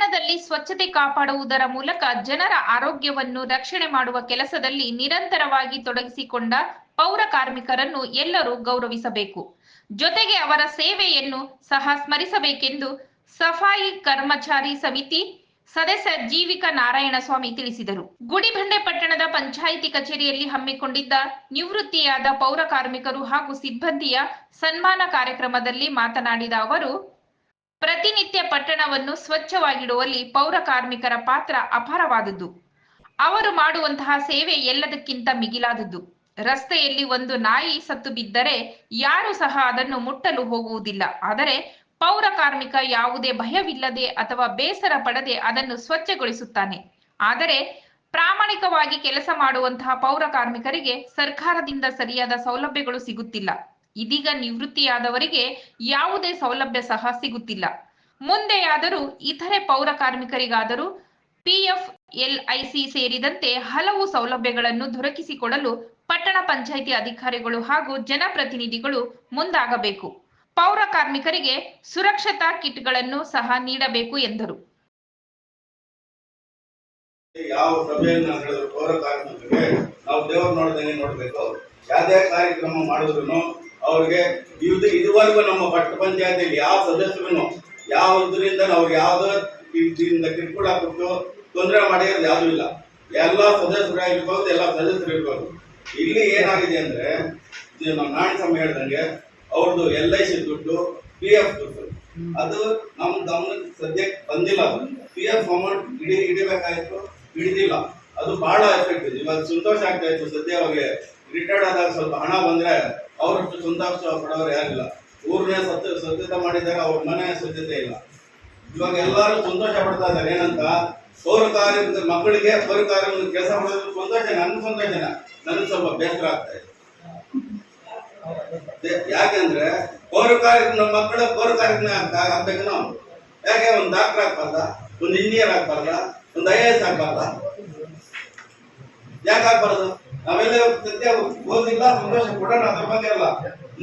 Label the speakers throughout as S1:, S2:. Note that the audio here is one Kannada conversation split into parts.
S1: ಪಟ್ಟಣದಲ್ಲಿ ಸ್ವಚ್ಛತೆ ಕಾಪಾಡುವುದರ ಮೂಲಕ ಜನರ ಆರೋಗ್ಯವನ್ನು ರಕ್ಷಣೆ ಮಾಡುವ ಕೆಲಸದಲ್ಲಿ ನಿರಂತರವಾಗಿ ತೊಡಗಿಸಿಕೊಂಡ ಪೌರ ಕಾರ್ಮಿಕರನ್ನು ಎಲ್ಲರೂ ಗೌರವಿಸಬೇಕು. ಜೊತೆಗೆ ಅವರ ಸೇವೆಯನ್ನು ಸಹ ಸ್ಮರಿಸಬೇಕೆಂದು ಸಫಾಯಿ ಕರ್ಮಚಾರಿ ಸಮಿತಿ ಸದಸ್ಯ ಜೀವಿಕ ನಾರಾಯಣಸ್ವಾಮಿ ತಿಳಿಸಿದರು. ಗುಡಿಬಂಡೆ ಪಟ್ಟಣದ ಪಂಚಾಯಿತಿ ಕಚೇರಿಯಲ್ಲಿ ಹಮ್ಮಿಕೊಂಡಿದ್ದ ನಿವೃತ್ತಿಯಾದ ಪೌರ ಕಾರ್ಮಿಕರು ಹಾಗೂ ಸಿಬ್ಬಂದಿಯ ಸನ್ಮಾನ ಕಾರ್ಯಕ್ರಮದಲ್ಲಿ ಮಾತನಾಡಿದ ಅವರು ಪ್ರತಿನಿತ್ಯ ಪಟ್ಟಣವನ್ನು ಸ್ವಚ್ಛವಾಗಿಡುವಲ್ಲಿ ಪೌರ ಕಾರ್ಮಿಕರ ಪಾತ್ರ ಅಪಾರವಾದದ್ದು. ಅವರು ಮಾಡುವಂತಹ ಸೇವೆ ಎಲ್ಲದಕ್ಕಿಂತ ಮಿಗಿಲಾದದ್ದು. ರಸ್ತೆಯಲ್ಲಿ ಒಂದು ನಾಯಿ ಸತ್ತು ಬಿದ್ದರೆ ಯಾರು ಸಹ ಅದನ್ನು ಮುಟ್ಟಲು ಹೋಗುವುದಿಲ್ಲ. ಆದರೆ ಪೌರ ಕಾರ್ಮಿಕ ಯಾವುದೇ ಭಯವಿಲ್ಲದೆ ಅಥವಾ ಬೇಸರ ಪಡದೆ ಅದನ್ನು ಸ್ವಚ್ಛಗೊಳಿಸುತ್ತಾನೆ. ಆದರೆ ಪ್ರಾಮಾಣಿಕವಾಗಿ ಕೆಲಸ ಮಾಡುವಂತಹ ಪೌರ ಕಾರ್ಮಿಕರಿಗೆ ಸರ್ಕಾರದಿಂದ ಸರಿಯಾದ ಸೌಲಭ್ಯಗಳು ಸಿಗುತ್ತಿಲ್ಲ. ಇದೀಗ ನಿವೃತ್ತಿಯಾದವರಿಗೆ ಯಾವುದೇ ಸೌಲಭ್ಯ ಸಹ ಸಿಗುತ್ತಿಲ್ಲ. ಮುಂದೆಯಾದರೂ ಇತರೆ ಪೌರ ಕಾರ್ಮಿಕರಿಗಾದರೂ ಪಿಎಫ್ ಎಲ್ಐಸಿ ಸೇರಿದಂತೆ ಹಲವು ಸೌಲಭ್ಯಗಳನ್ನು ದೊರಕಿಸಿಕೊಡಲು ಪಟ್ಟಣ ಪಂಚಾಯಿತಿ ಅಧಿಕಾರಿಗಳು ಹಾಗೂ ಜನಪ್ರತಿನಿಧಿಗಳು ಮುಂದಾಗಬೇಕು. ಪೌರ ಕಾರ್ಮಿಕರಿಗೆ ಸುರಕ್ಷತಾ ಕಿಟ್ಗಳನ್ನು ಸಹ ನೀಡಬೇಕು ಎಂದರು.
S2: ಯಾವ ಸಭೆಯನ್ನ ಪೌರ ಕಾರ್ಮಿಕರಿಗೆ ನಾವು ದೇವರು ನೋಡ್ಬೇಕು ಯಾವುದೇ ಕಾರ್ಯಕ್ರಮ ಮಾಡಿದ್ರು ಅವ್ರಿಗೆ ಇದು ಇದುವರೆಗೂ ನಮ್ಮ ಪಟ್ಟ ಪಂಚಾಯತಿಯಲ್ಲಿ ಯಾವ ಸದಸ್ಯರು ಯಾವ ಇದರಿಂದ ನಾವು ಯಾವ್ದೋ ಇದರಿಂದ ಕೊಟ್ಟು ತೊಂದರೆ ಮಾಡಿರೋದು ಯಾವುದೂ ಇಲ್ಲ. ಎಲ್ಲ ಸದಸ್ಯರಾಗಿರ್ಬೋದು ಎಲ್ಲ ಸದಸ್ಯರು ಇರ್ಬೋದು ಇಲ್ಲಿ ಏನಾಗಿದೆ ಅಂದ್ರೆ ನಮ್ಮ ನಮ್ಮ ನಾರಾಯಣಸ್ವಾಮಿ ಹೇಳ್ದಂಗೆ ಅವ್ರದ್ದು ಎಲ್ ಐ ಸಿ ದುಡ್ಡು, ಪಿ ಎಫ್ ದುಡ್ಡು. ಅದು ನಮ್ಮ ಗಮನಕ್ಕೆ ಸದ್ಯಕ್ಕೆ ಬಂದಿಲ್ಲ ಅದು. ಪಿ ಎಫ್ ಅಮೌಂಟ್ ಇಡಿ ಹಿಡಿಬೇಕಾಯಿತು ಹಿಡಿದಿಲ್ಲ ಅದು ಬಹಳ ಎಫೆಕ್ಟ್ ಇದೆ. ಇವಾಗ ಸಂತೋಷ ಆಗ್ತಾ ಇತ್ತು ಸದ್ಯ ಅವ್ರಿಗೆ ರಿಟೈರ್ಡ್ ಆದಾಗ ಸ್ವಲ್ಪ ಹಣ ಬಂದ್ರೆ ಅವರಷ್ಟು ಸಂತೋಷ ಪಡೋರು ಯಾರಿಲ್ಲ. ಊರನ್ನೇ ಸತ್ಯ ಸ್ವಚ್ಛತೆ ಮಾಡಿದಾಗ ಅವ್ರ ಮನೆ ಸ್ವಚ್ಛತೆ ಇಲ್ಲ. ಇವಾಗ ಎಲ್ಲರೂ ಸಂತೋಷ ಪಡ್ತಾ ಇದ್ದಾರೆ. ಏನಂತ? ಕಾರ್ಮಿಕ ಮಕ್ಕಳಿಗೆ ಸೌರ ಕಾರ್ಯ ಕೆಲಸ ಮಾಡೋದು ಸಂತೋಷ ನನ್ನ ಸಂತೋಷನ ನನಗೆ ಸ್ವಲ್ಪ ಬೇಸರ ಆಗ್ತಾ ಇದೆ. ಯಾಕೆಂದ್ರೆ ಪೌರ ಕಾರ್ಯ ನಮ್ಮ ಮಕ್ಕಳ ಪೌರ ಕಾರ್ಯ ಆಗ್ಬೇಕು ನಾವು ಯಾಕೆ ಒಂದು ಡಾಕ್ಟರ್ ಆಗ್ಬಾರ್ದ? ಒಂದು ಇಂಜಿನಿಯರ್ ಆಗ್ಬಾರ್ದ? ಒಂದು ಐ ಎ ಎಸ್ ಆಗ್ಬಾರ್ದ? ಯಾಕೆ ಆಗ್ಬಾರ್ದು? ನಾವೆಲ್ಲ ಸತ್ಯ ಓದಿಲ್ಲ, ಸಂತೋಷ ಕೊಡೋಣ ಅದ್ರ ಬಗ್ಗೆ ಅಲ್ಲ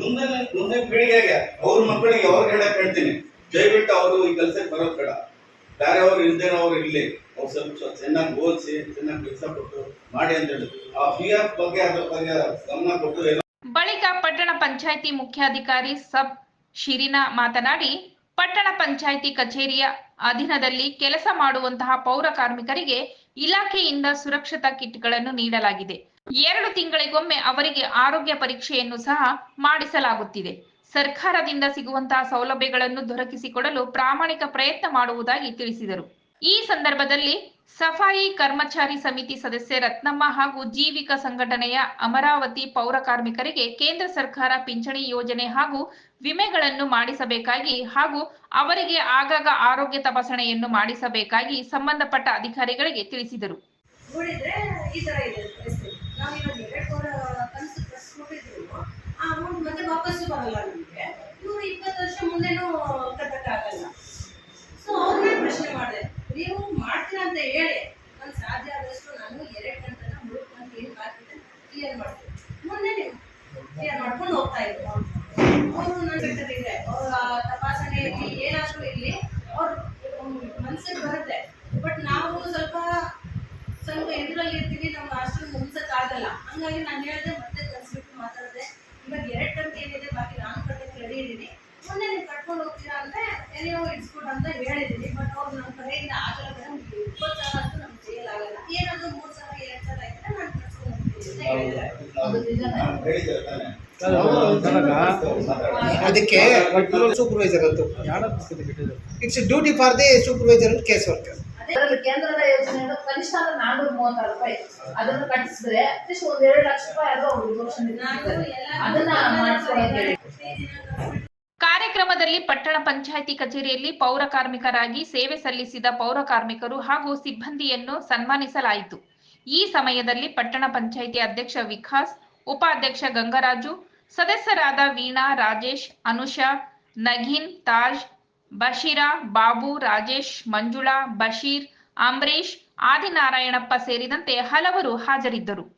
S2: ಮುಂದಿನ ಮುಂದಿನ ಪೀಳಿಗೆಗೆ ಅವ್ರ ಮಕ್ಕಳಿಗೆ ಅವ್ರಿಗೆ ಹೇಳಕ್ ಹೇಳ್ತೀನಿ ದಯವಿಟ್ಟು ಅವರು ಈ ಕೆಲಸಕ್ಕೆ ಬರೋದು ಬೇಡ. ಬೇರೆಯವ್ರು ಇಲ್ದೇನವ್ರು ಇಲ್ಲಿ ಅವ್ರು ಸ್ವಲ್ಪ ಚೆನ್ನಾಗಿ ಓದಿಸಿ, ಚೆನ್ನಾಗಿ ಕೆಲಸ ಕೊಟ್ಟು ಮಾಡಿ ಅಂತ ಹೇಳಿದ್ರು ಆ ಎಫ್ ಬಗ್ಗೆ, ಅದ್ರ ಬಗ್ಗೆ ಗಮನ ಕೊಟ್ಟು
S1: ಬಳಿಕ ಪಟ್ಟಣ ಪಂಚಾಯಿತಿ ಮುಖ್ಯಾಧಿಕಾರಿ ಸಬ್ ಶಿರಿನಾ ಮಾತನಾಡಿ, ಪಟ್ಟಣ ಪಂಚಾಯಿತಿ ಕಚೇರಿಯ ಅಧೀನದಲ್ಲಿ ಕೆಲಸ ಮಾಡುವಂತಹ ಪೌರ ಕಾರ್ಮಿಕರಿಗೆ ಇಲಾಖೆಯಿಂದ ಸುರಕ್ಷತಾ ಕಿಟ್ಗಳನ್ನು ನೀಡಲಾಗಿದೆ. ಎರಡು ತಿಂಗಳಿಗೊಮ್ಮೆ ಅವರಿಗೆ ಆರೋಗ್ಯ ಪರೀಕ್ಷೆಯನ್ನು ಸಹ ಮಾಡಿಸಲಾಗುತ್ತಿದೆ. ಸರ್ಕಾರದಿಂದ ಸಿಗುವಂತಹ ಸೌಲಭ್ಯಗಳನ್ನು ದೊರಕಿಸಿಕೊಡಲು ಪ್ರಾಮಾಣಿಕ ಪ್ರಯತ್ನ ಮಾಡುವುದಾಗಿ ತಿಳಿಸಿದರು. ಈ ಸಂದರ್ಭದಲ್ಲಿ ಸಫಾಯಿ ಕರ್ಮಚಾರಿ ಸಮಿತಿ ಸದಸ್ಯೆ ರತ್ನಮ್ಮ ಹಾಗೂ ಜೀವಿಕ ಸಂಘಟನೆಯ ಅಮರಾವತಿ ಪೌರ ಕಾರ್ಮಿಕರಿಗೆ ಕೇಂದ್ರ ಸರ್ಕಾರ ಪಿಂಚಣಿ ಯೋಜನೆ ಹಾಗೂ ವಿಮೆಗಳನ್ನು ಮಾಡಿಸಬೇಕಾಗಿ ಹಾಗೂ ಅವರಿಗೆ ಆಗಾಗ ಆರೋಗ್ಯ ತಪಾಸಣೆಯನ್ನು ಮಾಡಿಸಬೇಕಾಗಿ ಸಂಬಂಧಪಟ್ಟ ಅಧಿಕಾರಿಗಳಿಗೆ ತಿಳಿಸಿದರು.
S3: ನೋಡಿದ್ರೆ ಈ ತರ ಇದೆ ಪರಿಸ್ಥಿತಿ ನಾವು ಇವಾಗ ಎರಡು ಸಾವಿರ ಕನಸು ಕಟ್ಸ್ಕೊಂಡಿದ್ರು ಆ ಅಮೌಂಟ್ ಮತ್ತೆ ವಾಪಸ್ಸು ಬರಲ್ಲ ನಮಗೆ ಇವರು ಇಪ್ಪತ್ತು ವರ್ಷ ಮುಂದೆನೂ ಕಟ್ಟಕ್ಕಾಗಲ್ಲ ಸೊ ಅವ್ರನ್ನೇ ಪ್ರಶ್ನೆ ಮಾಡಿದೆ ನೀವು ಮಾಡ್ತೀರಾ ಅಂತ ಹೇಳಿ ನಾನು ಸಾಧ್ಯ ಆದಷ್ಟು ನಾನು ಎರಡು ಗಂಟೆನ ಮೂರು ಗಂಟೆ ಏನು ಹಾಕಿದ್ರೆ ಕ್ಲಿಯರ್ ಮಾಡ್ತೀನಿ ಮುಂದೆ ನೀವು ಕ್ಲಿಯರ್ ಮಾಡ್ಕೊಂಡು ಹೋಗ್ತಾ ಇದ್ರು ಅವರು ನನ್ನ ಕಟ್ಟದಿದೆ ಅವ್ರ ತಪಾಸಣೆಯಲ್ಲಿ ಏನಾದರೂ ಇರಲಿ ಅವ್ರ ಮನ್ಸಿಗೆ ಬರುತ್ತೆ ಬಟ್ ನಾವು ಸ್ವಲ್ಪ ಸ್ವಲ್ಪ ಎದುರಲ್ಲಿ ಇರ್ತೀವಿ ನಾವು ಅಷ್ಟೊಂದು ಮುಗಿಸಕ್ ಆಗಲ್ಲ ಹಂಗಾಗಿ ನಾನು ಹೇಳಿದೆ ಮತ್ತೆ ಕಲಿಸ್ಬಿಟ್ಟು ಮಾತಾಡಿದೆ. ಇವಾಗ ಎರಡು ಗಂಟೆ ಏನಿದೆ ಬಾಕಿ ನಾನು ಕಟ್ಟಕ್ಕೆ ರೆಡಿ ಇದ್ದೀನಿ. ಮುಂದೆ ನೀವು ಕಟ್ಕೊಂಡು ಹೋಗ್ತೀರಾ ಅಂದ್ರೆ ಎಲ್ಲಿಯೋ ಇಡ್ಸ್ಕೊಡು ಅಂತ ಹೇಳಿದ್ದೀನಿ. ಬಟ್ ಅವ್ರು ನಮ್ಮ ಕಡೆಯಿಂದ ಆಗಲ್ಲ ಮೇಡಮ್ ಇಪ್ಪತ್ತು ಸಾವಿರ ಅಂತೂ ನಮ್ಗೆ చేయಲಾಗಲ್ಲ ಏನಾದರೂ ಮೂರು ಸಾವಿರ ಎರಡು ಸಾವಿರ ಇದ್ರೆ ನಾನು ಕಟ್ಕೊಂಡು ಹೋಗ್ತೀನಿ
S4: ಅದಕ್ಕೆ ಸೂಪರ್ವೈಸರ್ ಅಂತ. It's duty for the supervisor and case worker
S5: ಅದರಲ್ಲಿ ಕೇಂದ್ರದ ಯೋಜನೆಯಿಂದ ಕನಿಷ್ಠ ಅಂದ್ರೆ ನಾನ್ನೂರ ಮೂವತ್ತಾರು ರೂಪಾಯಿ. ಅದನ್ನು ಕಟ್ಟಿಸಿದ್ರೆ ಅಟ್ಲೀಸ್ಟ್ ಒಂದ್ ಎರಡು ಲಕ್ಷ ರೂಪಾಯಿ ಆದ್ರೂ ಅವ್ರಿಗೆ ಅದನ್ನ ಹೇಳಿ.
S1: ಕಾರ್ಯಕ್ರಮದಲ್ಲಿ ಪಟ್ಟಣ ಪಂಚಾಯಿತಿ ಕಚೇರಿಯಲ್ಲಿ ಪೌರ ಕಾರ್ಮಿಕರಾಗಿ ಸೇವೆ ಸಲ್ಲಿಸಿದ ಪೌರ ಕಾರ್ಮಿಕರು ಹಾಗೂ ಸಿಬ್ಬಂದಿಯನ್ನು ಸನ್ಮಾನಿಸಲಾಯಿತು. ಈ ಸಮಯದಲ್ಲಿ ಪಟ್ಟಣ ಪಂಚಾಯಿತಿ ಅಧ್ಯಕ್ಷ ವಿಕಾಸ್, ಉಪಾಧ್ಯಕ್ಷ ಗಂಗರಾಜು, ಸದಸ್ಯರಾದ ವೀಣಾ, ರಾಜೇಶ್, ಅನುಷಾ, ನಗೀನ್, ತಾಜ್ ಬಶೀರಾ ಬಾಬು ರಾಜೇಶ್ ಮಂಜುಳಾ ಬಶೀರ್ ಅಂಬರೀಶ್ ಆದಿನಾರಾಯಣಪ್ಪ ಸೇರಿದಂತೆ ಹಲವರು ಹಾಜರಿದ್ದರು.